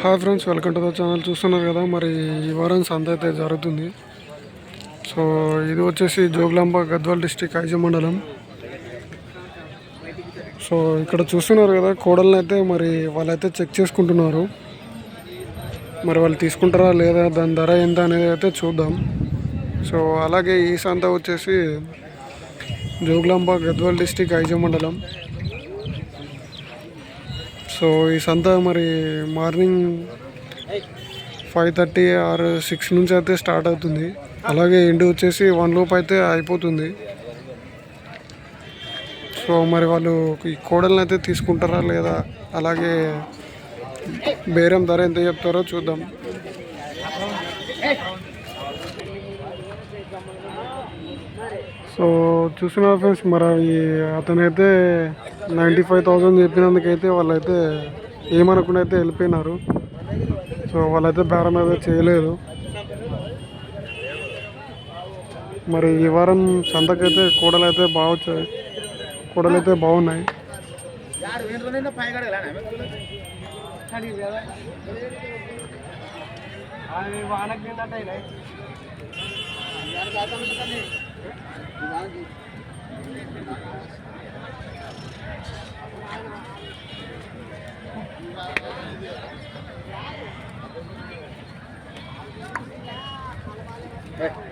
Hi friends welcome to the channel చూస్తున్నారు కదా మరి ఈ వారం సంత అయితే జరుగుతుంది. సో ఇది వచ్చేసి జోగులాంబ గద్వాల్ డిస్టిక్ ఐజ మండలం. సో ఇక్కడ చూస్తున్నారు కదా కోడల్ని అయితే మరి వాళ్ళైతే చెక్ చేసుకుంటున్నారు. మరి వాళ్ళు తీసుకుంటారా లేదా దాని ధర ఎంత అనేది అయితే చూద్దాం. సో అలాగే ఈ సంత వచ్చేసి జోగులాంబ గద్వాల్ డిస్టిక్ ఐజ మండలం. సో ఈ సంత మరి morning five thirty or six నుంచి అయితే స్టార్ట్ అవుతుంది. అలాగే ఎండు వచ్చేసి వన్ లోపు అయితే అయిపోతుంది. సో మరి వాళ్ళు ఈ కోడల్ని అయితే తీసుకుంటారా లేదా? అలాగే బేరం ధర ఎంత చెప్తారో చూద్దాం. సో చూసిన ఫ్రెండ్స్ మరి అవి అతనైతే నైంటీ ఫైవ్ థౌజండ్ చెప్పినందుకైతే వాళ్ళైతే ఏమనకుండా అయితే వెళ్ళిపోయినారు. సో వాళ్ళైతే బేరం అయితే చేయలేదు. మరి ఈ వారం సంతకైతే కూడలు అయితే బాగా వచ్చాయి. కూడలు అయితే బాగున్నాయి వానకి Hey.